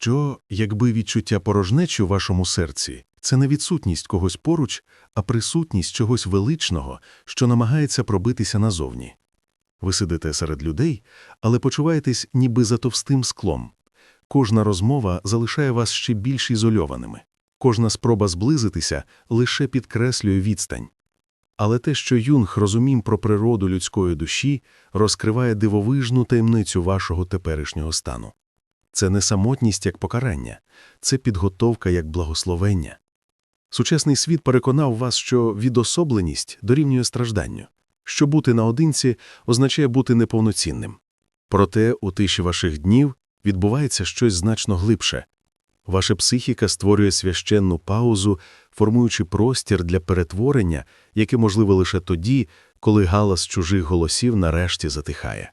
Що, якби відчуття порожнечі у вашому серці це не відсутність когось поруч, а присутність чогось величного, що намагається пробитися назовні? Ви сидите серед людей, але почуваєтесь ніби за товстим склом. Кожна розмова залишає вас ще більш ізольованими. Кожна спроба зблизитися лише підкреслює відстань. Але те, що Юнг розумів про природу людської душі, розкриває дивовижну таємницю вашого теперішнього стану. Це не самотність як покарання, це підготовка як благословення. Сучасний світ переконав вас, що відособленість дорівнює стражданню, що бути наодинці означає бути неповноцінним. Проте у тиші ваших днів відбувається щось значно глибше. Ваша психіка створює священну паузу, формуючи простір для перетворення, яке можливе лише тоді, коли галас чужих голосів нарешті затихає.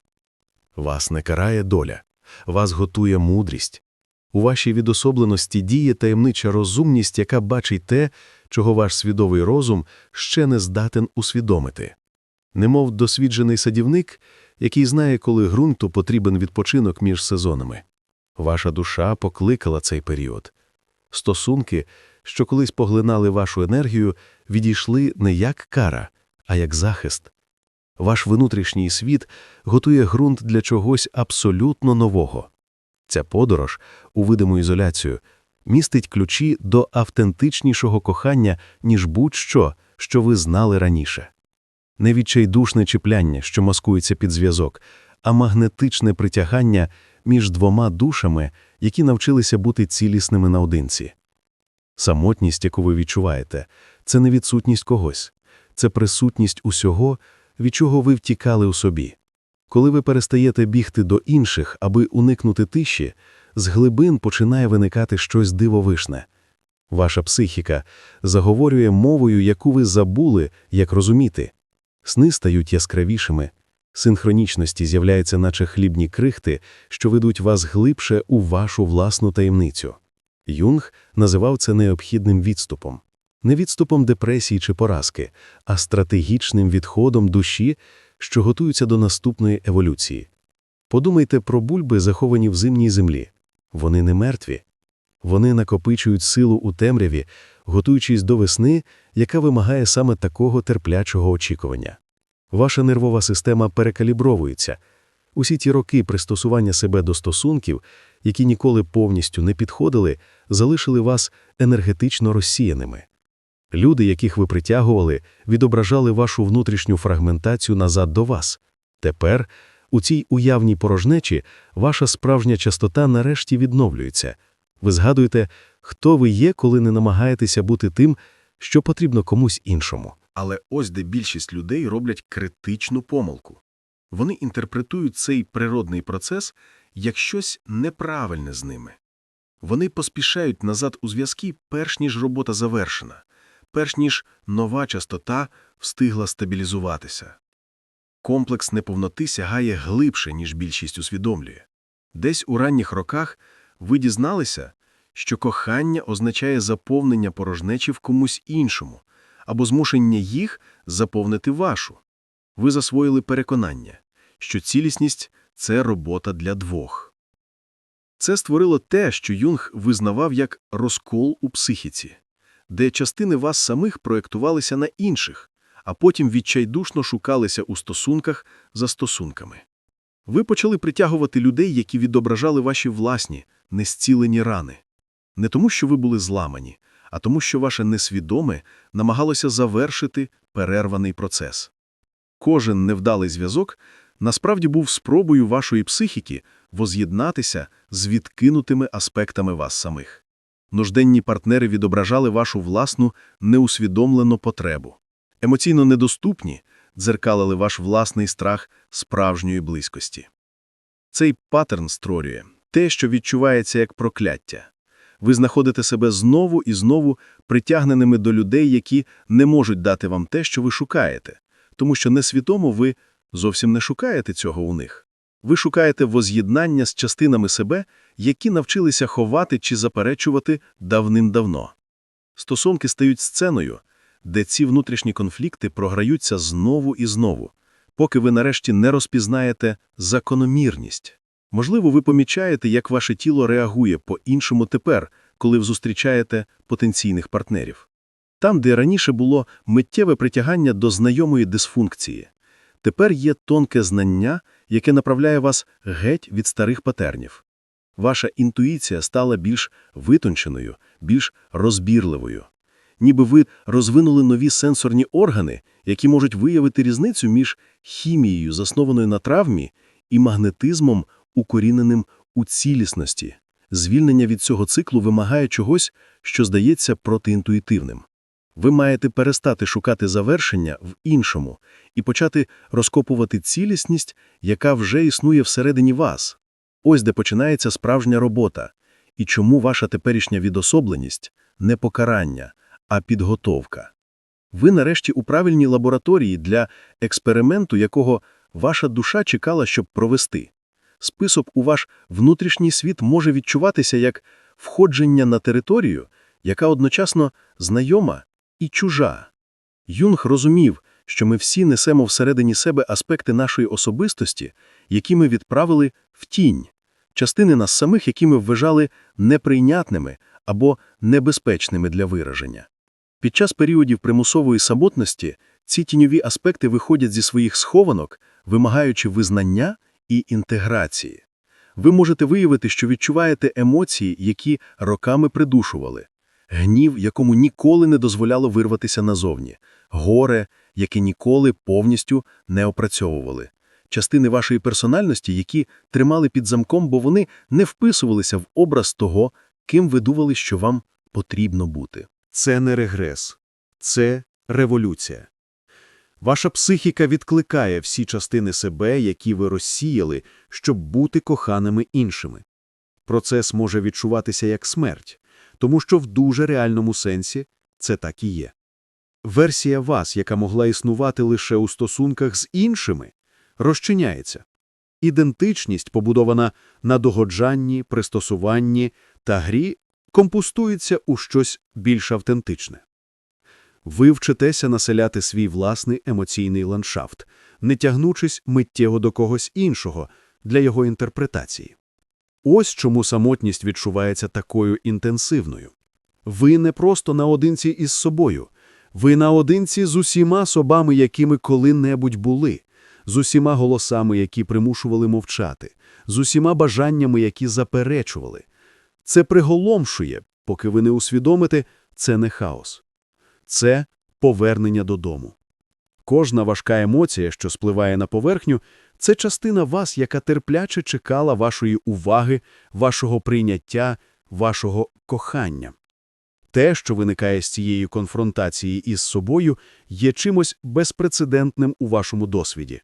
Вас не карає доля, вас готує мудрість. У вашій відособленості діє таємнича розумність, яка бачить те, чого ваш свідовий розум ще не здатен усвідомити. Немов досвіджений садівник, який знає, коли ґрунту потрібен відпочинок між сезонами. Ваша душа покликала цей період. Стосунки, що колись поглинали вашу енергію, відійшли не як кара, а як захист. Ваш внутрішній світ готує ґрунт для чогось абсолютно нового. Ця подорож у видиму ізоляцію містить ключі до автентичнішого кохання, ніж будь-що, що ви знали раніше. Не відчайдушне чіпляння, що маскується під зв'язок, а магнетичне притягання між двома душами, які навчилися бути цілісними наодинці. Самотність, яку ви відчуваєте, це не відсутність когось, це присутність усього, від чого ви втікали у собі. Коли ви перестаєте бігти до інших, аби уникнути тиші, з глибин починає виникати щось дивовишне. Ваша психіка заговорює мовою, яку ви забули, як розуміти. Сни стають яскравішими, синхронічності з'являються, наче хлібні крихти, що ведуть вас глибше у вашу власну таємницю. Юнг називав це необхідним відступом. Не відступом депресії чи поразки, а стратегічним відходом душі, що готуються до наступної еволюції. Подумайте про бульби, заховані в зимній землі. Вони не мертві. Вони накопичують силу у темряві, готуючись до весни, яка вимагає саме такого терплячого очікування. Ваша нервова система перекалібровується. Усі ті роки пристосування себе до стосунків, які ніколи повністю не підходили, залишили вас енергетично розсіяними. Люди, яких ви притягували, відображали вашу внутрішню фрагментацію назад до вас. Тепер, у цій уявній порожнечі, ваша справжня частота нарешті відновлюється. Ви згадуєте, хто ви є, коли не намагаєтеся бути тим, що потрібно комусь іншому. Але ось де більшість людей роблять критичну помилку. Вони інтерпретують цей природний процес як щось неправильне з ними. Вони поспішають назад у зв'язки, перш ніж робота завершена, перш ніж нова частота встигла стабілізуватися. Комплекс неповноти сягає глибше, ніж більшість усвідомлює. Десь у ранніх роках ви дізналися, що кохання означає заповнення порожнечі в комусь іншому або змушення їх заповнити вашу. Ви засвоїли переконання, що цілісність це робота для двох. Це створило те, що Юнг визнавав як розкол у психіці, де частини вас самих проєктувалися на інших, а потім відчайдушно шукалися у стосунках за стосунками. Ви почали притягувати людей, які відображали ваші власні, незцілені рани. Не тому, що ви були зламані, а тому, що ваше несвідоме намагалося завершити перерваний процес. Кожен невдалий зв'язок насправді був спробою вашої психіки воз'єднатися з відкинутими аспектами вас самих. Нужденні партнери відображали вашу власну неусвідомлену потребу. Емоційно недоступні дзеркалили ваш власний страх справжньої близькості. Цей паттерн створює те, що відчувається як прокляття. Ви знаходите себе знову і знову притягненими до людей, які не можуть дати вам те, що ви шукаєте, тому що несвідомо ви зовсім не шукаєте цього у них. Ви шукаєте воз'єднання з частинами себе, які навчилися ховати чи заперечувати давним-давно. Стосунки стають сценою, де ці внутрішні конфлікти програються знову і знову, поки ви нарешті не розпізнаєте закономірність. Можливо, ви помічаєте, як ваше тіло реагує по-іншому тепер, коли зустрічаєте потенційних партнерів. Там, де раніше було миттєве притягання до знайомої дисфункції, тепер є тонке знання, яке направляє вас геть від старих патернів. Ваша інтуїція стала більш витонченою, більш розбірливою. Ніби ви розвинули нові сенсорні органи, які можуть виявити різницю між хімією, заснованою на травмі, і магнетизмом, укоріненим у цілісності. Звільнення від цього циклу вимагає чогось, що здається протиінтуїтивним. Ви маєте перестати шукати завершення в іншому і почати розкопувати цілісність, яка вже існує всередині вас. Ось де починається справжня робота, і чому ваша теперішня відособленість – не покарання, а підготовка. Ви нарешті у правильній лабораторії для експерименту, якого ваша душа чекала, щоб провести. Список у ваш внутрішній світ може відчуватися як входження на територію, яка одночасно знайома і чужа. Юнг розумів, що ми всі несемо всередині себе аспекти нашої особистості, які ми відправили в тінь, частини нас самих, які ми вважали неприйнятними або небезпечними для вираження. Під час періодів примусової самотності ці тіньові аспекти виходять зі своїх схованок, вимагаючи визнання і інтеграції. Ви можете виявити, що відчуваєте емоції, які роками придушували, гнів, якому ніколи не дозволяло вирватися назовні, горе, яке ніколи повністю не опрацьовували, частини вашої персональності, які тримали під замком, бо вони не вписувалися в образ того, ким ви думали, що вам потрібно бути. Це не регрес, це революція. Ваша психіка відкликає всі частини себе, які ви розсіяли, щоб бути коханими іншими. Процес може відчуватися як смерть, тому що в дуже реальному сенсі це так і є. Версія вас, яка могла існувати лише у стосунках з іншими, розчиняється. Ідентичність, побудована на догоджанні, пристосуванні та грі, компостується у щось більш автентичне. Ви вчитеся населяти свій власний емоційний ландшафт, не тягнучись миттєво до когось іншого для його інтерпретації. Ось чому самотність відчувається такою інтенсивною. Ви не просто наодинці із собою, ви наодинці з усіма собами, якими коли-небудь були, з усіма голосами, які примушували мовчати, з усіма бажаннями, які заперечували. Це приголомшує, поки ви не усвідомите, це не хаос. Це повернення додому. Кожна важка емоція, що спливає на поверхню, це частина вас, яка терпляче чекала вашої уваги, вашого прийняття, вашого кохання. Те, що виникає з цієї конфронтації із собою, є чимось безпрецедентним у вашому досвіді.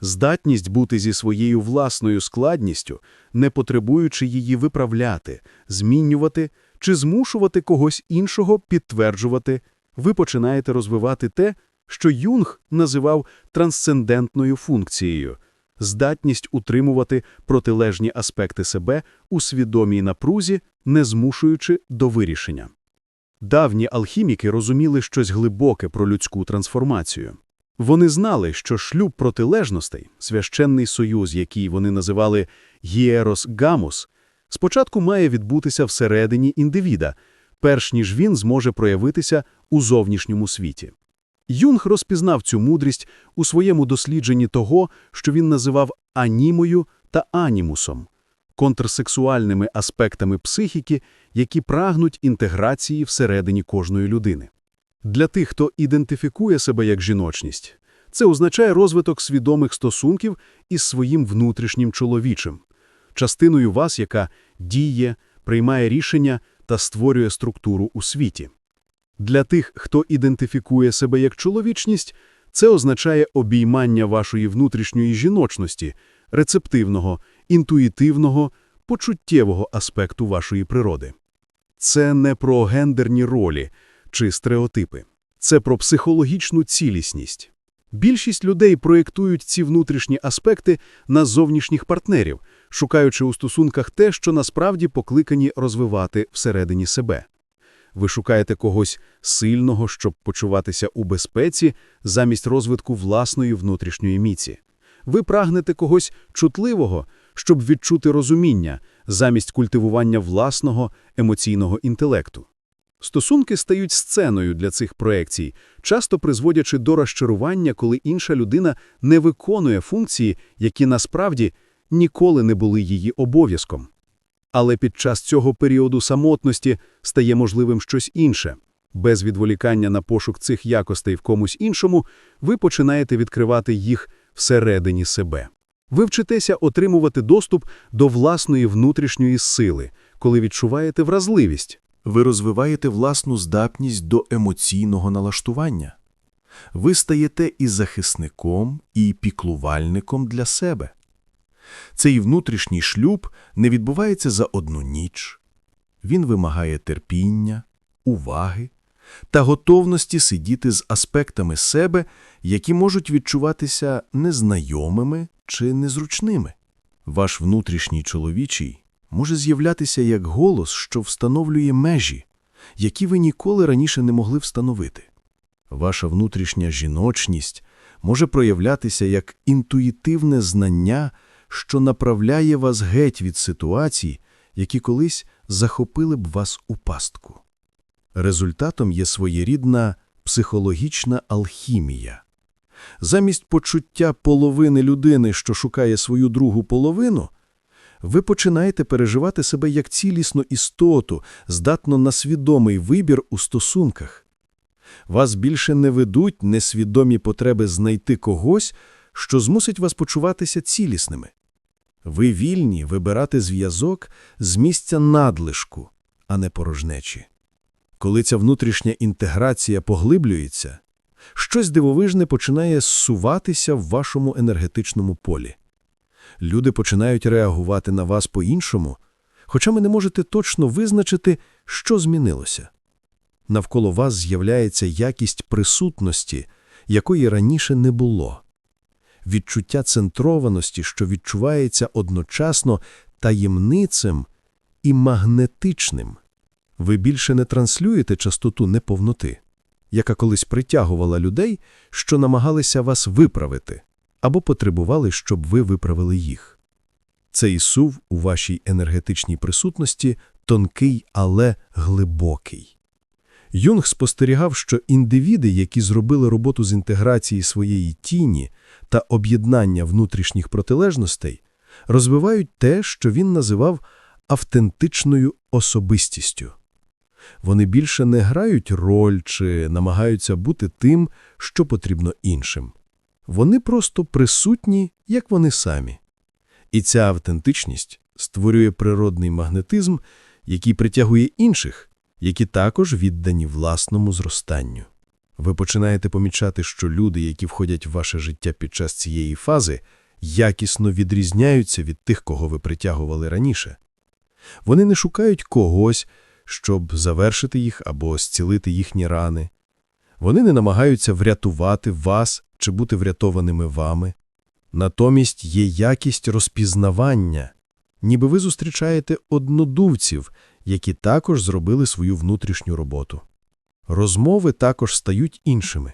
Здатність бути зі своєю власною складністю, не потребуючи її виправляти, змінювати чи змушувати когось іншого підтверджувати, ви починаєте розвивати те, що Юнг називав трансцендентною функцією – здатність утримувати протилежні аспекти себе у свідомій напрузі, не змушуючи до вирішення. Давні алхіміки розуміли щось глибоке про людську трансформацію. Вони знали, що шлюб протилежностей, священний союз, який вони називали «гіерос гамус», спочатку має відбутися всередині індивіда, перш ніж він зможе проявитися у зовнішньому світі. Юнг розпізнав цю мудрість у своєму дослідженні того, що він називав анімою та анімусом – контрсексуальними аспектами психіки, які прагнуть інтеграції всередині кожної людини. Для тих, хто ідентифікує себе як жіночність, це означає розвиток свідомих стосунків із своїм внутрішнім чоловічим, частиною вас, яка діє, приймає рішення та створює структуру у світі. Для тих, хто ідентифікує себе як чоловічність, це означає обіймання вашої внутрішньої жіночності, рецептивного, інтуїтивного, почуттєвого аспекту вашої природи. Це не про гендерні ролі чи стереотипи. Це про психологічну цілісність. Більшість людей проєктують ці внутрішні аспекти на зовнішніх партнерів, шукаючи у стосунках те, що насправді покликані розвивати всередині себе. Ви шукаєте когось сильного, щоб почуватися у безпеці, замість розвитку власної внутрішньої міці. Ви прагнете когось чутливого, щоб відчути розуміння, замість культивування власного емоційного інтелекту. Стосунки стають сценою для цих проекцій, часто призводячи до розчарування, коли інша людина не виконує функції, які насправді ніколи не були її обов'язком. Але під час цього періоду самотності стає можливим щось інше. Без відволікання на пошук цих якостей в комусь іншому, ви починаєте відкривати їх всередині себе. Ви вчитеся отримувати доступ до власної внутрішньої сили, коли відчуваєте вразливість. Ви розвиваєте власну здатність до емоційного налаштування. Ви стаєте і захисником, і піклувальником для себе. Цей внутрішній шлюб не відбувається за одну ніч. Він вимагає терпіння, уваги та готовності сидіти з аспектами себе, які можуть відчуватися незнайомими чи незручними. Ваш внутрішній чоловічий може з'являтися як голос, що встановлює межі, які ви ніколи раніше не могли встановити. Ваша внутрішня жіночність може проявлятися як інтуїтивне знання, що направляє вас геть від ситуацій, які колись захопили б вас у пастку. Результатом є своєрідна психологічна алхімія. Замість почуття половини людини, що шукає свою другу половину, ви починаєте переживати себе як цілісну істоту, здатно на свідомий вибір у стосунках. Вас більше не ведуть несвідомі потреби знайти когось, що змусить вас почуватися цілісними. Ви вільні вибирати зв'язок з місця надлишку, а не порожнечі. Коли ця внутрішня інтеграція поглиблюється, щось дивовижне починає зсуватися в вашому енергетичному полі. Люди починають реагувати на вас по-іншому, хоча ви не можете точно визначити, що змінилося. Навколо вас з'являється якість присутності, якої раніше не було. Відчуття центрованості, що відчувається одночасно таємницем і магнетичним. Ви більше не транслюєте частоту неповноти, яка колись притягувала людей, що намагалися вас виправити або потребували, щоб ви виправили їх. Цей сув у вашій енергетичній присутності тонкий, але глибокий. Юнг спостерігав, що індивіди, які зробили роботу з інтеграції своєї тіні та об'єднання внутрішніх протилежностей, розвивають те, що він називав автентичною особистістю. Вони більше не грають роль чи намагаються бути тим, що потрібно іншим. Вони просто присутні, як вони самі. І ця автентичність створює природний магнетизм, який притягує інших, які також віддані власному зростанню. Ви починаєте помічати, що люди, які входять в ваше життя під час цієї фази, якісно відрізняються від тих, кого ви притягували раніше. Вони не шукають когось, щоб завершити їх або зцілити їхні рани. Вони не намагаються врятувати вас чи бути врятованими вами. Натомість є якість розпізнавання, ніби ви зустрічаєте однодумців, які також зробили свою внутрішню роботу. Розмови також стають іншими.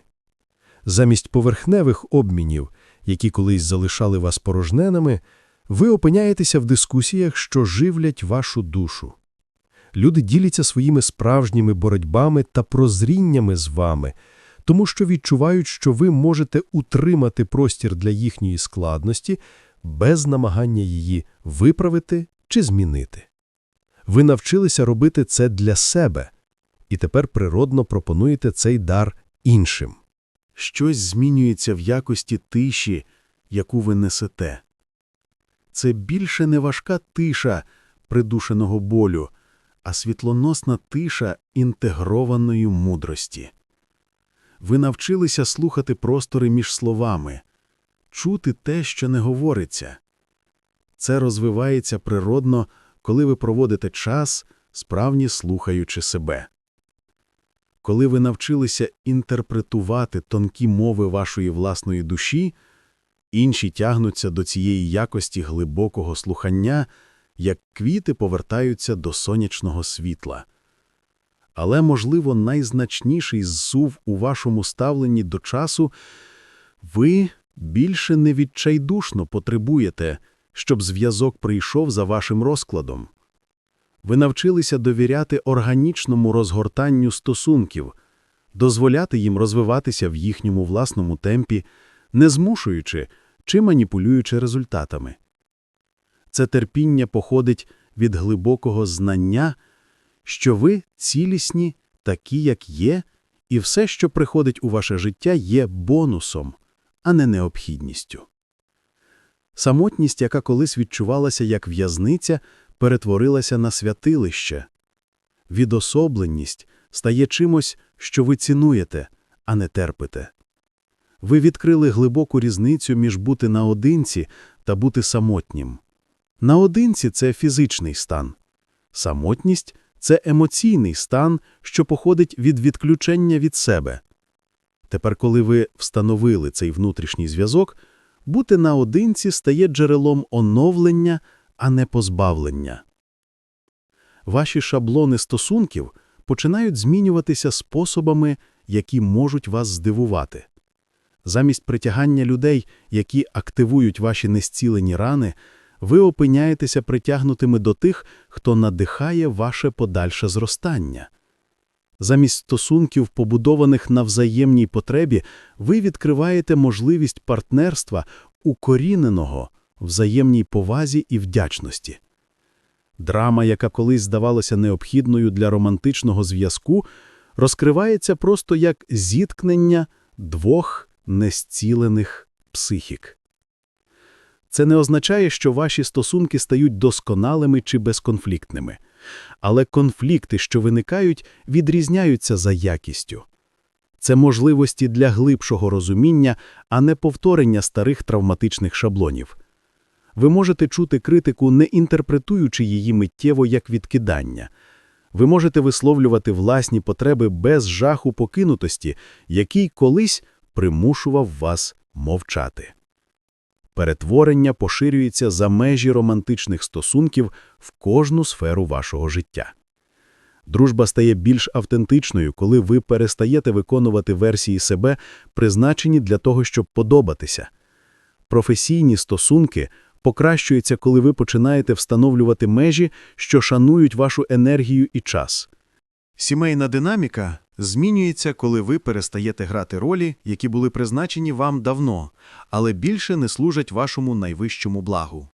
Замість поверхневих обмінів, які колись залишали вас порожненими, ви опиняєтеся в дискусіях, що живлять вашу душу. Люди діляться своїми справжніми боротьбами та прозріннями з вами, тому що відчувають, що ви можете утримати простір для їхньої складності без намагання її виправити чи змінити. Ви навчилися робити це для себе, і тепер природно пропонуєте цей дар іншим. Щось змінюється в якості тиші, яку ви несете. Це більше не важка тиша придушеного болю, а світлоносна тиша інтегрованої мудрості. Ви навчилися слухати простори між словами, чути те, що не говориться. Це розвивається природно, коли ви проводите час, справні слухаючи себе. Коли ви навчилися інтерпретувати тонкі мови вашої власної душі, інші тягнуться до цієї якості глибокого слухання, як квіти повертаються до сонячного світла. Але, можливо, найзначніший зсув у вашому ставленні до часу – ви більше невідчайдушно потребуєте, щоб зв'язок прийшов за вашим розкладом. Ви навчилися довіряти органічному розгортанню стосунків, дозволяти їм розвиватися в їхньому власному темпі, не змушуючи чи маніпулюючи результатами. Це терпіння походить від глибокого знання, що ви цілісні, такі, як є, і все, що приходить у ваше життя, є бонусом, а не необхідністю. Самотність, яка колись відчувалася як в'язниця, перетворилася на святилище. Відособленість стає чимось, що ви цінуєте, а не терпите. Ви відкрили глибоку різницю між бути наодинці та бути самотнім. Наодинці – це фізичний стан. Самотність – це емоційний стан, що походить від відключення від себе. Тепер, коли ви встановили цей внутрішній зв'язок, бути наодинці стає джерелом оновлення, а не позбавлення. Ваші шаблони стосунків починають змінюватися способами, які можуть вас здивувати. Замість притягання людей, які активують ваші незцілені рани, ви опиняєтеся притягнутими до тих, хто надихає ваше подальше зростання. Замість стосунків, побудованих на взаємній потребі, ви відкриваєте можливість партнерства, укоріненого, взаємній повазі і вдячності. Драма, яка колись здавалася необхідною для романтичного зв'язку, розкривається просто як зіткнення двох незцілених психік. Це не означає, що ваші стосунки стають досконалими чи безконфліктними. Але конфлікти, що виникають, відрізняються за якістю. Це можливості для глибшого розуміння, а не повторення старих травматичних шаблонів. Ви можете чути критику, не інтерпретуючи її миттєво як відкидання. Ви можете висловлювати власні потреби без жаху покинутості, який колись примушував вас мовчати. Перетворення поширюється за межі романтичних стосунків в кожну сферу вашого життя. Дружба стає більш автентичною, коли ви перестаєте виконувати версії себе, призначені для того, щоб подобатися. Професійні стосунки покращуються, коли ви починаєте встановлювати межі, що шанують вашу енергію і час. Сімейна динаміка змінюється, коли ви перестаєте грати ролі, які були призначені вам давно, але більше не служать вашому найвищому благу.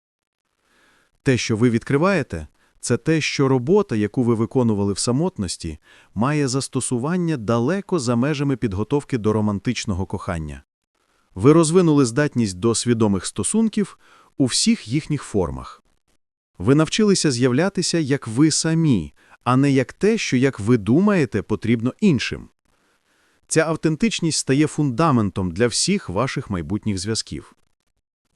Те, що ви відкриваєте, це те, що робота, яку ви виконували в самотності, має застосування далеко за межами підготовки до романтичного кохання. Ви розвинули здатність до свідомих стосунків у всіх їхніх формах. Ви навчилися з'являтися як ви самі, а не як те, що, як ви думаєте, потрібно іншим. Ця автентичність стає фундаментом для всіх ваших майбутніх зв'язків.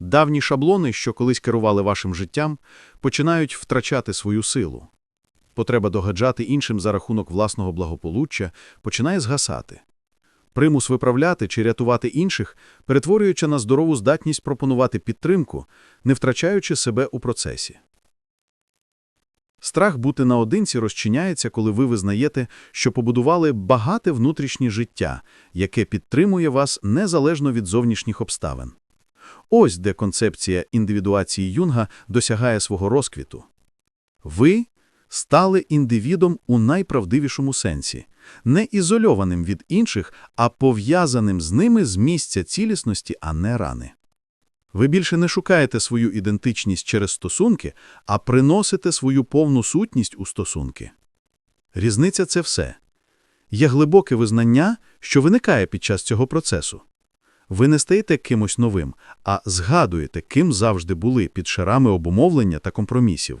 Давні шаблони, що колись керували вашим життям, починають втрачати свою силу. Потреба догаджати іншим за рахунок власного благополуччя починає згасати. Примус виправляти чи рятувати інших, перетворюючи на здорову здатність пропонувати підтримку, не втрачаючи себе у процесі. Страх бути наодинці розчиняється, коли ви визнаєте, що побудували багате внутрішнє життя, яке підтримує вас незалежно від зовнішніх обставин. Ось де концепція індивідуації Юнга досягає свого розквіту. Ви стали індивідом у найправдивішому сенсі, не ізольованим від інших, а пов'язаним з ними з місця цілісності, а не рани. Ви більше не шукаєте свою ідентичність через стосунки, а приносите свою повну сутність у стосунки. Різниця – це все. Є глибоке визнання, що виникає під час цього процесу. Ви не стаєте кимось новим, а згадуєте, ким завжди були під шарами обумовлення та компромісів.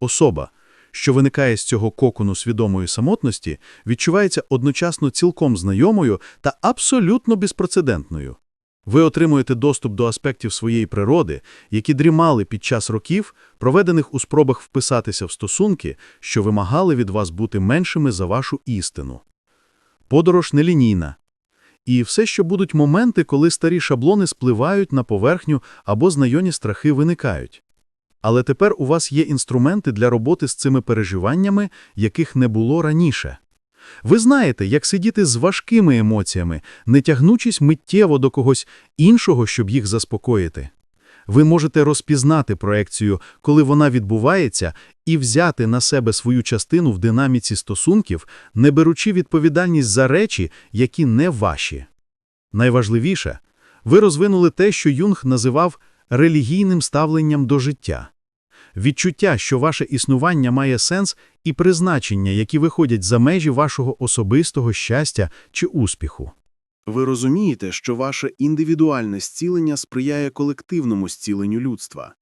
Особа, що виникає з цього кокону свідомої самотності, відчувається одночасно цілком знайомою та абсолютно безпрецедентною. Ви отримуєте доступ до аспектів своєї природи, які дрімали під час років, проведених у спробах вписатися в стосунки, що вимагали від вас бути меншими за вашу істину. Подорож нелінійна. І все, що будуть моменти, коли старі шаблони спливають на поверхню або знайомі страхи виникають. Але тепер у вас є інструменти для роботи з цими переживаннями, яких не було раніше. Ви знаєте, як сидіти з важкими емоціями, не тягнучись миттєво до когось іншого, щоб їх заспокоїти. Ви можете розпізнати проекцію, коли вона відбувається, і взяти на себе свою частину в динаміці стосунків, не беручи відповідальність за речі, які не ваші. Найважливіше, ви розвинули те, що Юнг називав релігійним ставленням до життя. Відчуття, що ваше існування має сенс і призначення, які виходять за межі вашого особистого щастя чи успіху. Ви розумієте, що ваше індивідуальне зцілення сприяє колективному зціленню людства,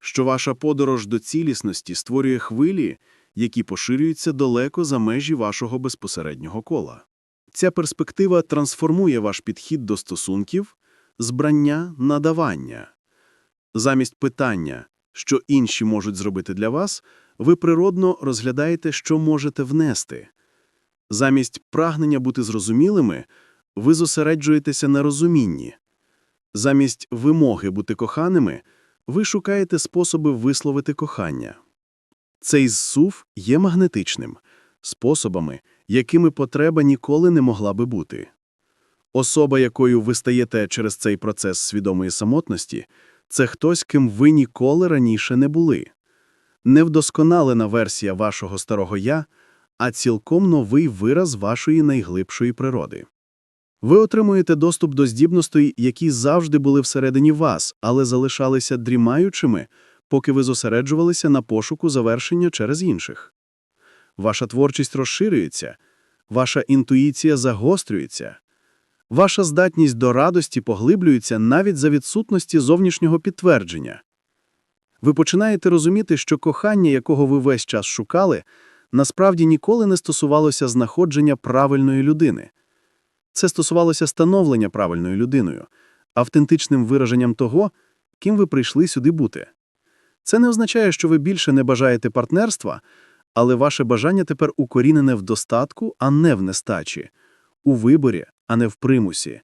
що ваша подорож до цілісності створює хвилі, які поширюються далеко за межі вашого безпосереднього кола. Ця перспектива трансформує ваш підхід до стосунків, збрання на давання. Замість питання, що інші можуть зробити для вас, ви природно розглядаєте, що можете внести. Замість прагнення бути зрозумілими, ви зосереджуєтеся на розумінні. Замість вимоги бути коханими, ви шукаєте способи висловити кохання. Цей зсув є магнетичним, способами, якими потреба ніколи не могла би бути. Особа, якою ви стаєте через цей процес свідомої самотності, це хтось, ким ви ніколи раніше не були. Невдосконалена версія вашого старого «я», а цілком новий вираз вашої найглибшої природи. Ви отримуєте доступ до здібностей, які завжди були всередині вас, але залишалися дрімаючими, поки ви зосереджувалися на пошуку завершення через інших. Ваша творчість розширюється, ваша інтуїція загострюється, ваша здатність до радості поглиблюється навіть за відсутності зовнішнього підтвердження. Ви починаєте розуміти, що кохання, якого ви весь час шукали, насправді ніколи не стосувалося знаходження правильної людини. Це стосувалося становлення правильною людиною, автентичним вираженням того, ким ви прийшли сюди бути. Це не означає, що ви більше не бажаєте партнерства, але ваше бажання тепер укорінене в достатку, а не в нестачі, у виборі, а не в примусі.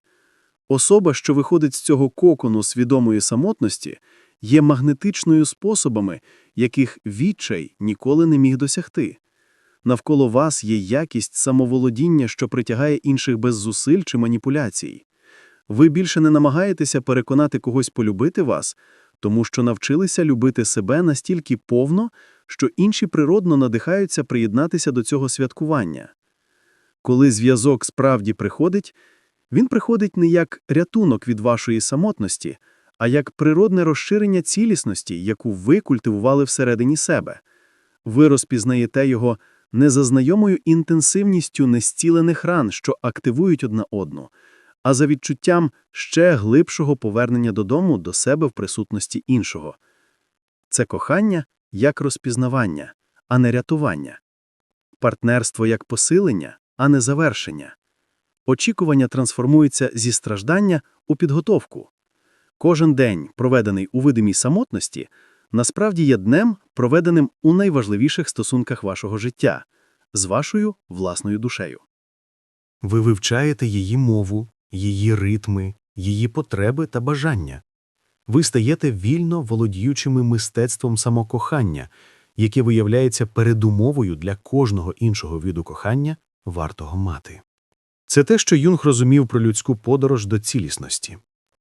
Особа, що виходить з цього кокону свідомої самотності, є магнетичною способами, яких відчай ніколи не міг досягти. Навколо вас є якість самоволодіння, що притягає інших без зусиль чи маніпуляцій. Ви більше не намагаєтеся переконати когось полюбити вас, тому що навчилися любити себе настільки повно, що інші природно надихаються приєднатися до цього святкування. Коли зв'язок справді приходить, він приходить не як рятунок від вашої самотності, а як природне розширення цілісності, яку ви культивували всередині себе. Ви розпізнаєте його не за знайомою інтенсивністю нестілених ран, що активують одна одну, а за відчуттям ще глибшого повернення додому до себе в присутності іншого. Це кохання як розпізнавання, а не рятування, партнерство як посилення, а не завершення. Очікування трансформується зі страждання у підготовку. Кожен день, проведений у видимій самотності, насправді є днем, проведеним у найважливіших стосунках вашого життя з вашою власною душею. Ви вивчаєте її мову, її ритми, її потреби та бажання. Ви стаєте вільно володіючими мистецтвом самокохання, яке виявляється передумовою для кожного іншого виду кохання, вартого мати. Це те, що Юнг розумів про людську подорож до цілісності.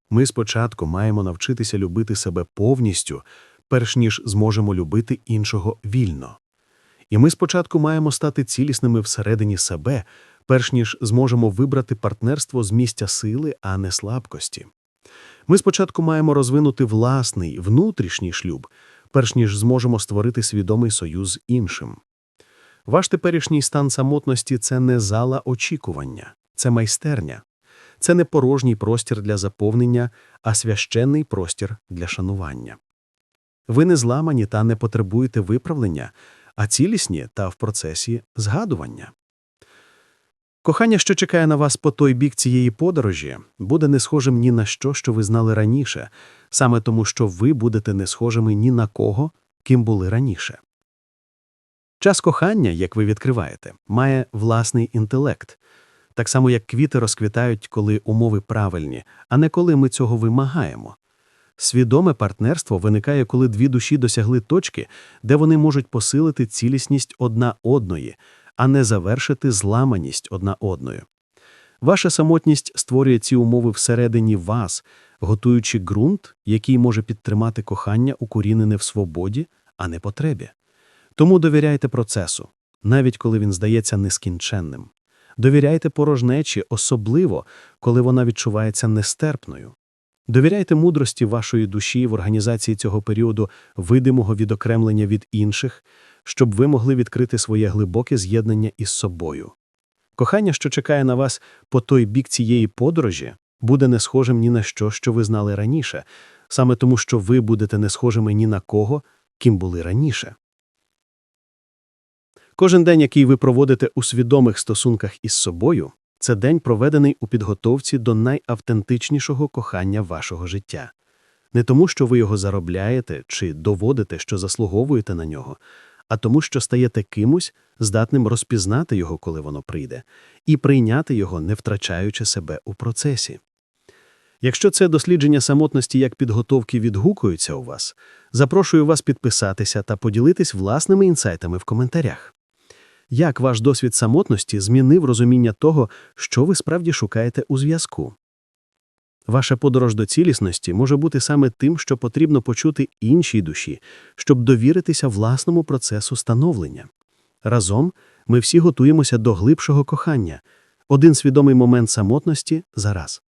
Ми спочатку маємо навчитися любити себе повністю, перш ніж зможемо любити іншого вільно. І ми спочатку маємо стати цілісними всередині себе, перш ніж зможемо вибрати партнерство з місця сили, а не слабкості. Ми спочатку маємо розвинути власний, внутрішній шлюб, перш ніж зможемо створити свідомий союз з іншим. Ваш теперішній стан самотності – це не зала очікування, це майстерня. Це не порожній простір для заповнення, а священний простір для шанування. Ви не зламані та не потребуєте виправлення, а цілісні та в процесі згадування. Кохання, що чекає на вас по той бік цієї подорожі, буде не схожим ні на що, що ви знали раніше, саме тому, що ви будете не схожими ні на кого, ким були раніше. Час кохання, як ви відкриваєте, має власний інтелект, так само як квіти розквітають, коли умови правильні, а не коли ми цього вимагаємо. Свідоме партнерство виникає, коли дві душі досягли точки, де вони можуть посилити цілісність одна одної, а не завершити зламаність одна одною. Ваша самотність створює ці умови всередині вас, готуючи ґрунт, який може підтримати кохання укорінене в свободі, а не потребі. Тому довіряйте процесу, навіть коли він здається нескінченним. Довіряйте порожнечі, особливо, коли вона відчувається нестерпною. Довіряйте мудрості вашої душі в організації цього періоду видимого відокремлення від інших, щоб ви могли відкрити своє глибоке з'єднання із собою. Кохання, що чекає на вас по той бік цієї подорожі, буде не схожим ні на що, що ви знали раніше, саме тому, що ви будете не схожими ні на кого, ким були раніше. Кожен день, який ви проводите у свідомих стосунках із собою, це день, проведений у підготовці до найавтентичнішого кохання вашого життя. Не тому, що ви його заробляєте чи доводите, що заслуговуєте на нього, а тому, що стаєте кимось, здатним розпізнати його, коли воно прийде, і прийняти його, не втрачаючи себе у процесі. Якщо це дослідження самотності як підготовки відгукуються у вас, запрошую вас підписатися та поділитись власними інсайтами в коментарях. Як ваш досвід самотності змінив розуміння того, що ви справді шукаєте у зв'язку? Ваша подорож до цілісності може бути саме тим, що потрібно почути іншій душі, щоб довіритися власному процесу становлення. Разом ми всі готуємося до глибшого кохання, один свідомий момент самотності за раз.